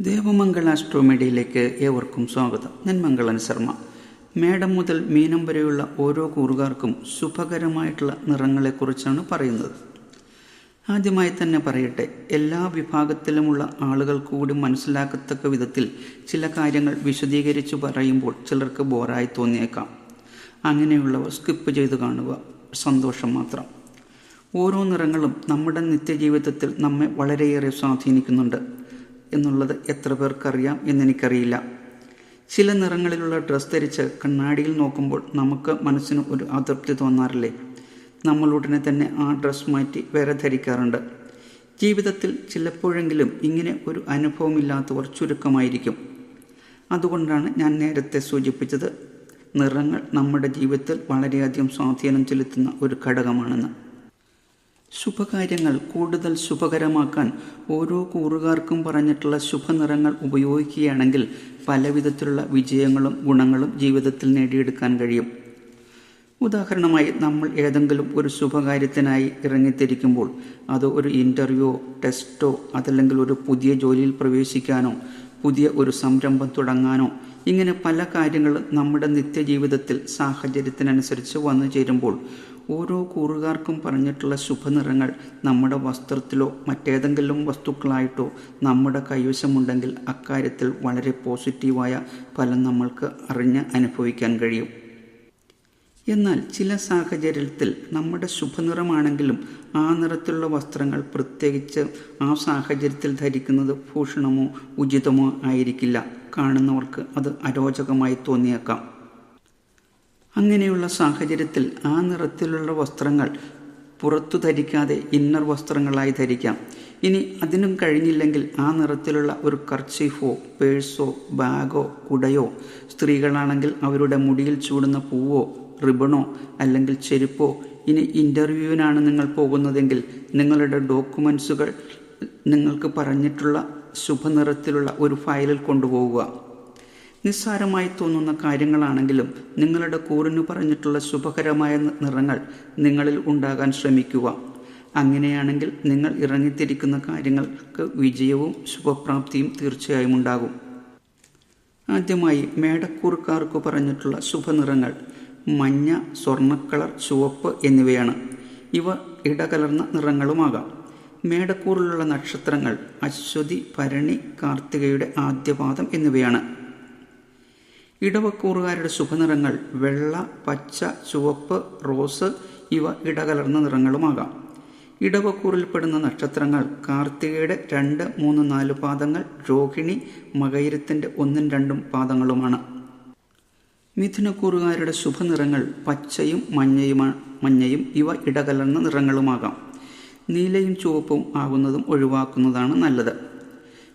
ദേവമംഗള അസ്ട്രോമീഡിയയിലേക്ക് ഏവർക്കും സ്വാഗതം. ഞാൻ മംഗളൻ ശർമ്മ. മേടം മുതൽ മീനം വരെയുള്ള ഓരോ കൂറുകാർക്കും ശുഭകരമായിട്ടുള്ള നിറങ്ങളെക്കുറിച്ചാണ് പറയുന്നത്. ആദ്യമായി തന്നെ പറയട്ടെ എല്ലാ വിഭാഗത്തിലുമുള്ള ആളുകൾ കൂടി മനസ്സിലാക്കത്തക്ക വിധത്തിൽ ചില കാര്യങ്ങൾ വിശദീകരിച്ചു പറയുമ്പോൾ ചിലർക്ക് ബോറായി തോന്നിയേക്കാം. അങ്ങനെയുള്ളവർ സ്കിപ്പ് ചെയ്ത് കാണുക. സന്തോഷം മാത്രം. ഓരോ നിറങ്ങളും നമ്മുടെ നിത്യജീവിതത്തിൽ നമ്മെ വളരെയേറെ സ്വാധീനിക്കുന്നുണ്ട്. എന്നുള്ളത് എത്ര പേർക്കറിയാം എന്നെനിക്കറിയില്ല. ചില നിറങ്ങളിലുള്ള ഡ്രസ്സ് ധരിച്ച് കണ്ണാടിയിൽ നോക്കുമ്പോൾ നമുക്ക് മനസ്സിന് ഒരു അതൃപ്തി തോന്നാറില്ലേ? നമ്മൾ ഉടനെ തന്നെ ആ ഡ്രസ്സ് മാറ്റി വേറെ ധരിക്കാറുണ്ട്. ജീവിതത്തിൽ ചിലപ്പോഴെങ്കിലും ഇങ്ങനെ ഒരു അനുഭവമില്ലാത്തവർ ചുരുക്കമായിരിക്കും. അതുകൊണ്ടാണ് ഞാൻ നേരത്തെ സൂചിപ്പിച്ചത് നിറങ്ങൾ നമ്മുടെ ജീവിതത്തിൽ വളരെയധികം സ്വാധീനം ചെലുത്തുന്ന ഒരു ഘടകമാണെന്ന്. ശുഭകാര്യങ്ങൾ കൂടുതൽ ശുഭകരമാക്കാൻ ഓരോ കൂറുകാർക്കും പറഞ്ഞിട്ടുള്ള ശുഭനിറങ്ങൾ ഉപയോഗിക്കുകയാണെങ്കിൽ പല വിധത്തിലുള്ള വിജയങ്ങളും ഗുണങ്ങളും ജീവിതത്തിൽ നേടിയെടുക്കാൻ കഴിയും. ഉദാഹരണമായി നമ്മൾ ഏതെങ്കിലും ഒരു ശുഭകാര്യത്തിനായി ഇറങ്ങിത്തിരിക്കുമ്പോൾ അത് ഒരു ഇന്റർവ്യൂവോ ടെസ്റ്റോ അതല്ലെങ്കിൽ ഒരു പുതിയ ജോലിയിൽ പ്രവേശിക്കാനോ പുതിയ ഒരു സംരംഭം തുടങ്ങാനോ ഇങ്ങനെ പല കാര്യങ്ങളും നമ്മുടെ നിത്യജീവിതത്തിൽ സാഹചര്യത്തിനനുസരിച്ച് വന്നു ചേരുമ്പോൾ ഓരോ കൂറുകാർക്കും പറഞ്ഞിട്ടുള്ള ശുഭനിറങ്ങൾ നമ്മുടെ വസ്ത്രത്തിലോ മറ്റേതെങ്കിലും വസ്തുക്കളായിട്ടോ നമ്മുടെ കൈവശമുണ്ടെങ്കിൽ അക്കാര്യത്തിൽ വളരെ പോസിറ്റീവായ ഫലം നമ്മൾക്ക് അറിഞ്ഞ് അനുഭവിക്കാൻ കഴിയും. എന്നാൽ ചില സാഹചര്യത്തിൽ നമ്മുടെ ശുഭനിറമാണെങ്കിലും ആ നിറത്തിലുള്ള വസ്ത്രങ്ങൾ പ്രത്യേകിച്ച് ആ സാഹചര്യത്തിൽ ധരിക്കുന്നത് ഭൂഷണമോ ഉചിതമോ ആയിരിക്കില്ല. കാണുന്നവർക്ക് അത് അരോചകമായി തോന്നിയേക്കാം. അങ്ങനെയുള്ള സാഹചര്യത്തിൽ ആ നിറത്തിലുള്ള വസ്ത്രങ്ങൾ പുറത്തു ധരിക്കാതെ ഇന്നർ വസ്ത്രങ്ങളായി ധരിക്കാം. ഇനി അതിനും കഴിഞ്ഞില്ലെങ്കിൽ ആ നിറത്തിലുള്ള ഒരു കർച്ചീഫോ പേഴ്സോ ബാഗോ കുടയോ സ്ത്രീകളാണെങ്കിൽ അവരുടെ മുടിയിൽ ചൂടുന്ന പൂവോ റിബണോ അല്ലെങ്കിൽ ചെരുപ്പോ ഇനി ഇന്റർവ്യൂവിനാണ് നിങ്ങൾ പോകുന്നതെങ്കിൽ നിങ്ങളുടെ ഡോക്യുമെൻസുകൾ നിങ്ങൾക്ക് പറഞ്ഞിട്ടുള്ള ശുഭനിറത്തിലുള്ള ഒരു ഫയലിൽ കൊണ്ടുപോവുക. നിസ്സാരമായി തോന്നുന്ന കാര്യങ്ങളാണെങ്കിലും നിങ്ങളുടെ കൂറിനു പറഞ്ഞിട്ടുള്ള ശുഭകരമായ നിറങ്ങൾ നിങ്ങളിൽ ഉണ്ടാകാൻ ശ്രമിക്കുക. അങ്ങനെയാണെങ്കിൽ നിങ്ങൾ ഇറങ്ങിത്തിരിക്കുന്ന കാര്യങ്ങൾക്ക് വിജയവും ശുഭപ്രാപ്തിയും തീർച്ചയായും ഉണ്ടാകും. ആദ്യമായി മേടക്കൂറുകാർക്ക് പറഞ്ഞിട്ടുള്ള ശുഭനിറങ്ങൾ മഞ്ഞ സ്വർണക്കളർ ചുവപ്പ് എന്നിവയാണ്. ഇവ ഇടകലർന്ന നിറങ്ങളുമാകാം. മേടക്കൂറിലുള്ള നക്ഷത്രങ്ങൾ അശ്വതി ഭരണി കാർത്തികയുടെ ആദ്യപാദം എന്നിവയാണ്. ഇടവക്കൂറുകാരുടെ ശുഭനിറങ്ങൾ വെള്ള പച്ച ചുവപ്പ് റോസ് ഇവ ഇടകലർന്ന നിറങ്ങളുമാകാം. ഇടവക്കൂറിൽപ്പെടുന്ന നക്ഷത്രങ്ങൾ കാർത്തികയുടെ രണ്ട് മൂന്ന് നാല് പാദങ്ങൾ രോഹിണി മകയിരത്തിന്റെ ഒന്നും രണ്ടും പാദങ്ങളുമാണ്. മിഥുനക്കൂറുകാരുടെ ശുഭനിറങ്ങൾ പച്ചയും മഞ്ഞയുമാണ് മഞ്ഞയും ഇവ ഇടകലർന്ന നിറങ്ങളുമാകാം. നീലയും ചുവപ്പും ആകുന്നതും ഒഴിവാക്കുന്നതാണ് നല്ലത്.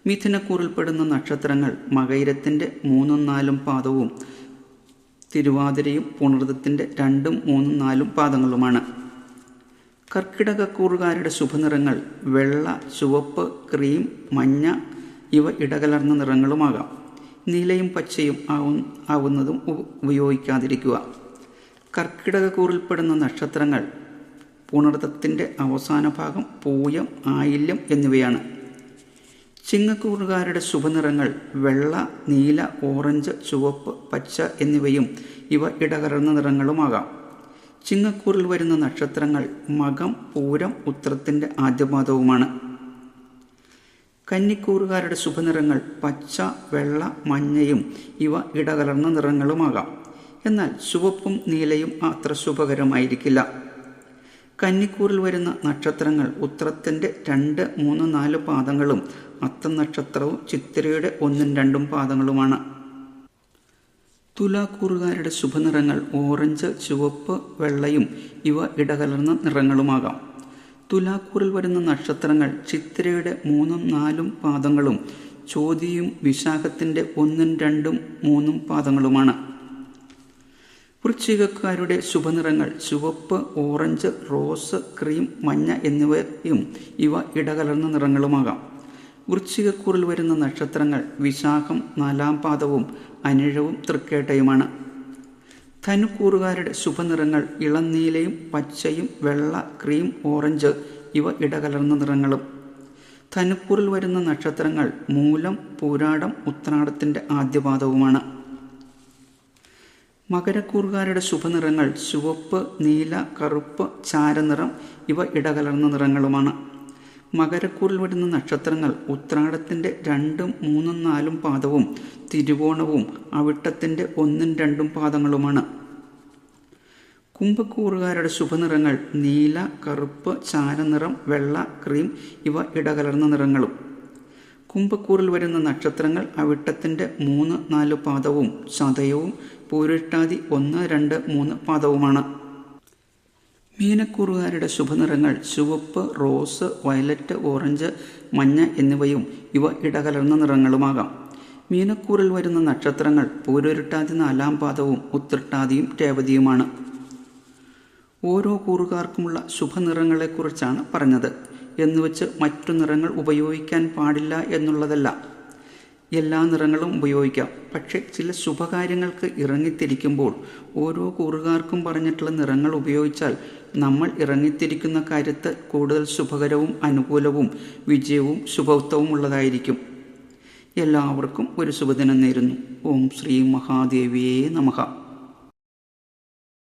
മിഥുനക്കൂറിൽപ്പെടുന്ന നക്ഷത്രങ്ങൾ മകൈരത്തിന്റെ മൂന്നും നാലും പാദവും തിരുവാതിരയും പുണർദത്തിന്റെ രണ്ടും മൂന്നും നാലും പാദങ്ങളുമാണ്. കർക്കിടകക്കൂറുകാരുടെ ശുഭനിറങ്ങൾ വെള്ള ചുവപ്പ് ക്രീം മഞ്ഞ ഇവ ഇടകലർന്ന നിറങ്ങളുമാകാം. നീലയും പച്ചയും ആവു ആവുന്നതും ഉപയോഗിക്കാതിരിക്കുക. കർക്കിടകക്കൂറിൽപ്പെടുന്ന നക്ഷത്രങ്ങൾ പുണർദത്തിന്റെ അവസാന ഭാഗം പൂയം ആയില്യം എന്നിവയാണ്. ചിങ്ങക്കൂറുകാരുടെ ശുഭനിറങ്ങൾ വെള്ള നീല ഓറഞ്ച് ചുവപ്പ് പച്ച എന്നിവയും ഇവ ഇടകലർന്ന നിറങ്ങളുമാകാം. ചിങ്ങക്കൂറിൽ വരുന്ന നക്ഷത്രങ്ങൾ മകം പൂരം ഉത്രത്തിന്റെ ആദ്യപാദവുമാണ്. കന്നിക്കൂറുകാരുടെ ശുഭനിറങ്ങൾ പച്ച വെള്ള മഞ്ഞയും ഇവ ഇടകലർന്ന നിറങ്ങളുമാകാം. എന്നാൽ ചുവപ്പും നീലയും അത്ര ശുഭകരമായിരിക്കില്ല. കന്നിക്കൂറിൽ വരുന്ന നക്ഷത്രങ്ങൾ ഉത്രത്തിന്റെ രണ്ട് മൂന്ന് നാല് പാദങ്ങളും അത്തം നക്ഷത്രവും ചിത്തിരയുടെ ഒന്നും രണ്ടും പാദങ്ങളുമാണ്. തുലാക്കൂറുകാരുടെ ശുഭനിറങ്ങൾ ഓറഞ്ച് ചുവപ്പ് വെള്ളയും ഇവ ഇടകലർന്ന നിറങ്ങളുമാകാം. തുലാക്കൂറിൽ വരുന്ന നക്ഷത്രങ്ങൾ ചിത്തിരയുടെ മൂന്നും നാലും പാദങ്ങളും ചോതിയും വിശാഖത്തിന്റെ ഒന്നും രണ്ടും മൂന്നും പാദങ്ങളുമാണ്. വൃശ്ചികക്കാരുടെ ശുഭനിറങ്ങൾ ചുവപ്പ് ഓറഞ്ച് റോസ് ക്രീം മഞ്ഞ എന്നിവയും ഇവ ഇടകലർന്ന നിറങ്ങളുമാകാം. വൃശ്ചികക്കൂറിൽ വരുന്ന നക്ഷത്രങ്ങൾ വിശാഖം നാലാം പാദവും അനിഴവും തൃക്കേട്ടയുമാണ്. ധനുക്കൂറുകാരുടെ ശുഭനിറങ്ങൾ ഇളനീലയും പച്ചയും വെള്ള ക്രീം ഓറഞ്ച് ഇവ ഇടകലർന്ന നിറങ്ങളും. ധനുക്കൂറിൽ വരുന്ന നക്ഷത്രങ്ങൾ മൂലം പൂരാടം ഉത്രാടത്തിന്റെ ആദ്യപാദവുമാണ്. മകരക്കൂറുകാരുടെ ശുഭനിറങ്ങൾ ചുവപ്പ് നീല കറുപ്പ് ചാരനിറം ഇവ ഇടകലർന്ന നിറങ്ങളുമാണ്. മകരക്കൂറിൽ വരുന്ന നക്ഷത്രങ്ങൾ ഉത്രാടത്തിന്റെ രണ്ടും മൂന്നും നാലും പാദവും തിരുവോണവും അവിട്ടത്തിന്റെ ഒന്നും രണ്ടും പാദങ്ങളുമാണ്. കുംഭക്കൂറുകാരുടെ ശുഭനിറങ്ങൾ നീല കറുപ്പ് ചാരനിറം വെള്ള ക്രീം ഇവ ഇടകലർന്ന നിറങ്ങളും. കുംഭക്കൂറിൽ വരുന്ന നക്ഷത്രങ്ങൾ അവിട്ടത്തിന്റെ മൂന്ന് നാല് പാദവും ചതയവും പൂരിട്ടാതി ഒന്ന് രണ്ട് മൂന്ന് പാദവുമാണ്. മീനക്കൂറുകാരുടെ ശുഭനിറങ്ങൾ ചുവപ്പ് റോസ് വയലറ്റ് ഓറഞ്ച് മഞ്ഞ എന്നിവയും ഇവ ഇടകലർന്ന നിറങ്ങളുമാകാം. മീനക്കൂറിൽ വരുന്ന നക്ഷത്രങ്ങൾ പൂരുരുട്ടാതി നാലാം പാദവും ഉത്രട്ടാതിയും രേവതിയുമാണ്. ഓരോ കൂറുകാർക്കുമുള്ള ശുഭനിറങ്ങളെക്കുറിച്ചാണ് പറഞ്ഞത്. എന്നുവെച്ച് മറ്റു നിറങ്ങൾ ഉപയോഗിക്കാൻ പാടില്ല എന്നുള്ളതല്ല. എല്ലാ നിറങ്ങളും ഉപയോഗിക്കാം. പക്ഷേ ചില ശുഭകാര്യങ്ങൾക്ക് ഇറങ്ങിത്തിരിക്കുമ്പോൾ ഓരോ കൂറുകാർക്കും പറഞ്ഞിട്ടുള്ള നിറങ്ങൾ ഉപയോഗിച്ചാൽ നമ്മൾ ഇറങ്ങിത്തിരിക്കുന്ന കാര്യത്ത് കൂടുതൽ ശുഭകരവും അനുകൂലവും വിജയവും ശുഭത്വവും ഉള്ളതായിരിക്കും. എല്ലാവർക്കും ഒരു ശുഭദിനം നേരുന്നു. ഓം ശ്രീ മഹാദേവിയേ നമഃ.